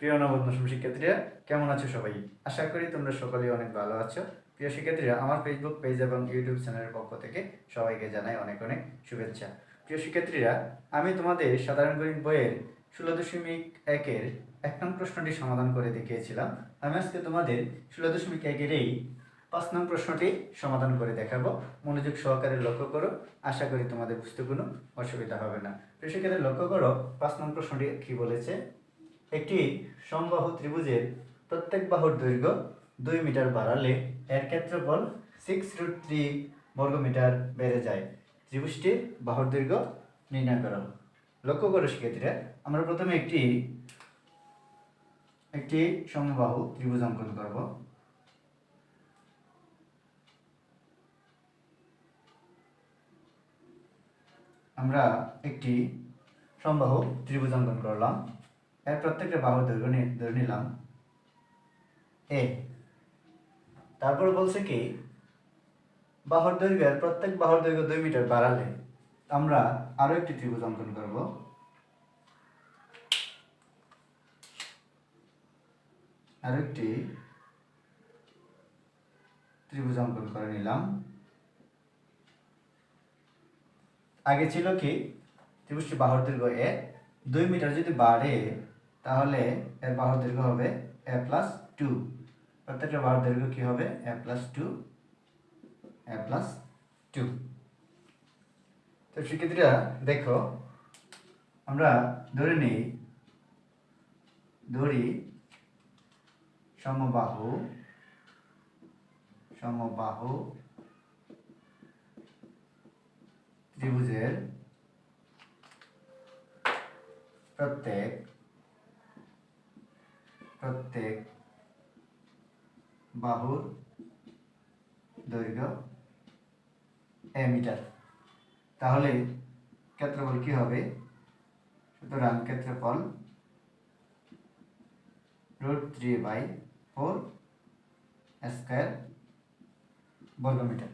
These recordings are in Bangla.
প্রিয় নবম দশম শিক্ষার্থীরা, কেমন আছো সবাই? আশা করি তোমরা সকলেই অনেক ভালো আছো। প্রিয় শিক্ষার্থীরা, আমার ফেসবুক পেজ এবং ইউটিউব চ্যানেলের পক্ষ থেকে সবাইকে জানাই অনেক অনেক শুভেচ্ছা। প্রিয় শিক্ষার্থীরা, আমি তোমাদের সাধারণ গণিত বইয়ের ষোলো দশমিক একের এক নং প্রশ্নটি সমাধান করে দেখিয়েছিলাম। আমি আজকে তোমাদের ষোলো দশমিক একের এই পাঁচ নং প্রশ্নটি সমাধান করে দেখাবো। মনোযোগ সহকারে লক্ষ্য করো। আশা করি তোমাদের বুঝতে কোনো অসুবিধা হবে না। প্রিয় শিক্ষার্থী লক্ষ্য করো, পাঁচ নং প্রশ্নটি কি বলেছে? একটি সমবাহু ত্রিভুজের প্রত্যেক বাহুর দৈর্ঘ্য দুই মিটার বাড়ালে এর ক্ষেত্রফল সিক্স রুট থ্রি বর্গমিটার বেড়ে যায়। ত্রিভুজটির বাহুর দৈর্ঘ্য নির্ণয় করো। লক্ষ্য করো শিক্ষার্থীরা, আমরা প্রথমে একটি একটি সমবাহু ত্রিভুজ অঙ্কন করব। আমরা একটি সমবাহু ত্রিভুজ অঙ্কন করলাম। এর প্রত্যেকটা দৈর্ঘ্য নি- ধরে নিলাম। এ তারপর বলছে কি, বাহুর দৈর্ঘ্যের প্রত্যেক বাহুর দৈর্ঘ্য দুই মিটার বাড়ালে আমরা আরও একটি ত্রিভুজ অঙ্কন করব। আরও একটি ত্রিভুজ অঙ্কন করে নিলাম। আগে ছিল কি, ত্রিভুজটি বাহুর দৈর্ঘ্য এ দুই মিটার যদি বাড়ে তাহলে এর বাহুর দৈর্ঘ্য হবে এ প্লাস টু প্রত্যেকটা বাহুর দৈর্ঘ্য কি হবে? A plus two A plus two তো শিক্ষার্থীরা, দেখো, আমরা ধরে নিই, ধরি সমবাহু সমবাহু ত্রিভুজের প্রত্যেক প্রত্যেক বাহুর দৈর্ঘ্য এ মিটার তাহলে ক্ষেত্রফল কি হবে? সুতরাং ক্ষেত্রফল root three by four square বর্গমিটার।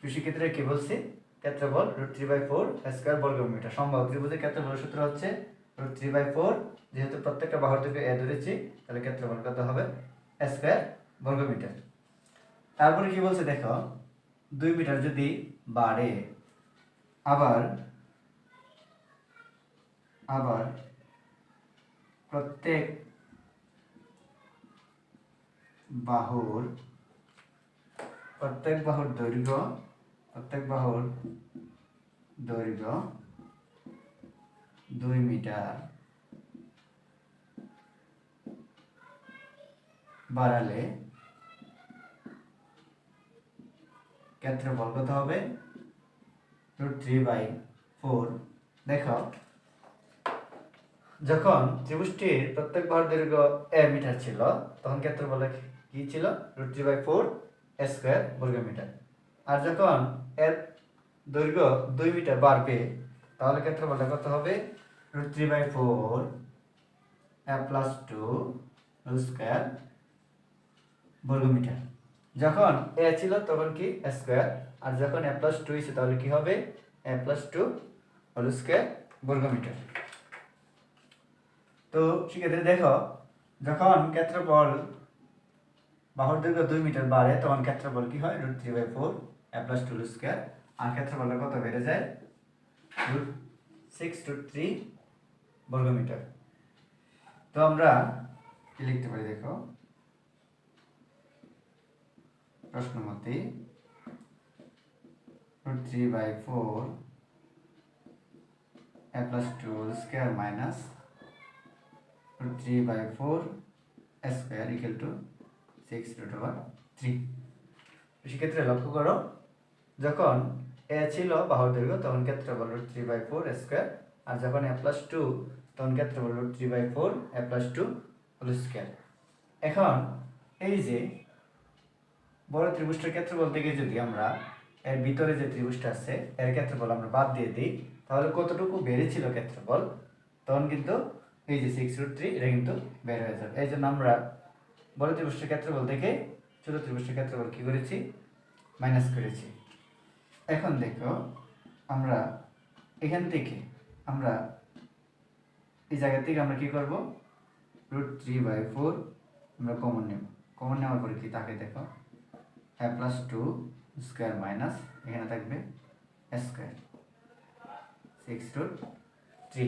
কৃষিক্ষেত্রে কি বলছি? ক্ষেত্রফল root three by four square বর্গমিটার। সম্ভব ত্রিভুজের ক্ষেত্রফল সূত্র হচ্ছে রুট থ্রি বাই ফোর যেহেতু প্রত্যেকটা বাহুর থেকে এ ধরেছি তাহলে ক্ষেত্রফল কত হবে? স্কোয়ার বর্গমিটার। তারপরে কি বলছে দেখো? দুই মিটার যদি বাড়ে, আবার আবার প্রত্যেক বাহুর প্রত্যেক বাহুর দৈর্ঘ্য, প্রত্যেক বাহুর দৈর্ঘ্য দুই মিটার। বাড়ালে ক্ষেত্রফল কত হবে? রুট থ্রি বাই ফোর দেখো, যখন ত্রিভুজটির প্রত্যেক বাহুর দৈর্ঘ্য এ মিটার ছিল, তখন ক্ষেত্রফল কি ছিল? Root three by four square বর্গ মিটার আর যখন এর দৈর্ঘ্য দুই মিটার বাড়বে তাহলে ক্ষেত্রফলটা কত হবে? Root three by four plus two square বর্গমিটার। যখন এ ছিল তখন কি? স্কোয়ার আর যখন এ প্লাস টু হয়েছে, তাহলে কি হবে? A plus two whole square বর্গমিটার। তো সেক্ষেত্রে দেখো, যখন ক্ষেত্রফল বাহুর দৈর্ঘ্য দুই মিটার বাড়ে, তখন ক্ষেত্রফল কি হয়? Root three by four A plus two square আর ক্ষেত্রফলটা কত বেড়ে যায়? রুট সিক্স টু থ্রি বর্গমিটার। তো আমরা কি লিখতে পারি দেখো? প্রশ্ন মতে root three by four A plus two square minus root 3 by 4 square equal to 6 root over 3 সেক্ষেত্রে লক্ষ্য করো, যখন এ ছিল বাহুর দৈর্ঘ্য তখন ক্ষেত্রফল root three by four square আর যখন এ প্লাস টু তখন ক্ষেত্রফল root three by four A plus two whole square এখন এই যে বড় ত্রিভুজটার ক্ষেত্রফল থেকে যদি আমরা এর ভিতরে যে ত্রিভুজটা আছে, এর ক্ষেত্রফল আমরা বাদ দিয়ে দিই, তাহলে কতটুকু বেড়েছিল ক্ষেত্রফল? তখন কিন্তু এই যে সিক্স রুট থ্রি এটা কিন্তু বের হয়ে যাবে। এই জন্য আমরা বড় ত্রিভুজের ক্ষেত্রফল থেকে ছোট ত্রিভুজের ক্ষেত্রফল কি করেছি? মাইনাস করেছি। এখন দেখো, আমরা এখান থেকে আমরা এই জায়গা থেকে আমরা কি করব? রুট থ্রি বাই ফোর আমরা কমন নেব। কমন নেওয়ার পরে কি তাকে দেখো? A plus two square minus এখানে থাকবে স্কোয়ার সিক্স রুট থ্রি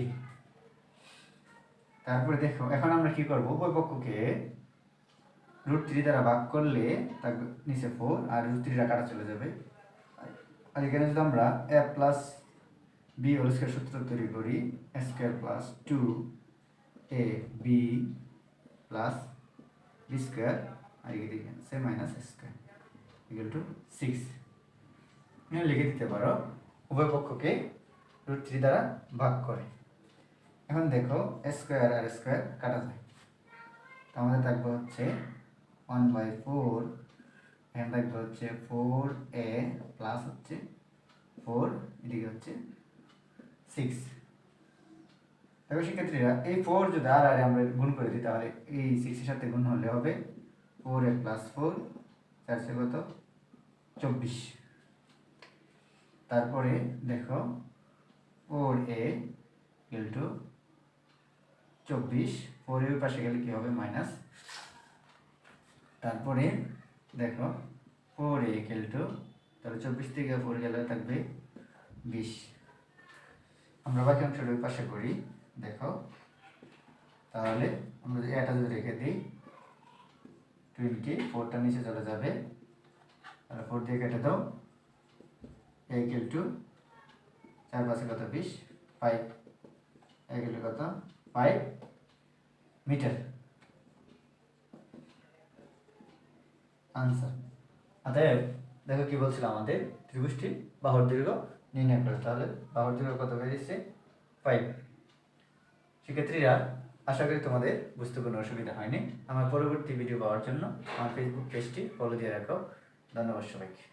তারপরে দেখো, এখন আমরা কি করব? উভয় পক্ষকে রুট থ্রি দ্বারা ভাগ করলে থাকবে নিচে ফোর আর রুট থ্রিটা কাটা চলে যাবে। আর এখানে যদি আমরা A plus B whole square সূত্র তৈরি করি square plus two A B plus B square আর এদিকে দেখেন সে minus square equal to six লিখে দিতে পারো, উভয় পক্ষকে রুট থ্রি দ্বারা ভাগ করে। এখন দেখো স্কোয়ার আর স্কোয়ার কাটা যায়। তো আমাদের থাকবে হচ্ছে ওয়ান বাই ফোর এখানে থাকবে হচ্ছে ফোর এ প্লাস হচ্ছে ফোর এদিকে হচ্ছে সিক্স তবে শিক্ষার্থীরা, এই ফোর যদি আর আর আমরা গুণ করে দিই, তাহলে এই সিক্সের সাথে গুণ হলে হবে ফোর এ প্লাস ফোর চারশো কত? চব্বিশ। তারপরে দেখো ফোর এ ইল টু চব্বিশ। ফোর এর পাশে গেলে কী হবে? মাইনাস তারপরে দেখো ফোর এ ইকুয়াল টু তাহলে চব্বিশ থেকে ফোর গেলে থাকবে বিশ। আমরা বাকি অংশটা ওই পাশে করি, দেখো। তাহলে আমরা যদি এটা যদি রেখে দিই টোয়েন্টি ফোরটা নিচে চলে যাবে। তাহলে ফোর দিয়ে কেটে দাও এ ইকুয়াল টু চার পাশে কত? বিশ। ফাইভ এ ইকুয়াল টু কত? Five metre. আনসার অতএব, দেখো কি বলছিল আমাদের? ত্রিভুজটি বাহুর দীর্ঘ নির্ণয় করে। তাহলে বাহুর দীর্ঘ কত বেরিয়েছে ফাইভ শিক্ষার্থীরা আশা করি তোমাদের বুঝতে কোনো অসুবিধা হয়নি। আমার পরবর্তী ভিডিও পাওয়ার জন্য আমার ফেসবুক পেজটি ফলো দিয়ে রাখো। ধন্যবাদ সবাইকে।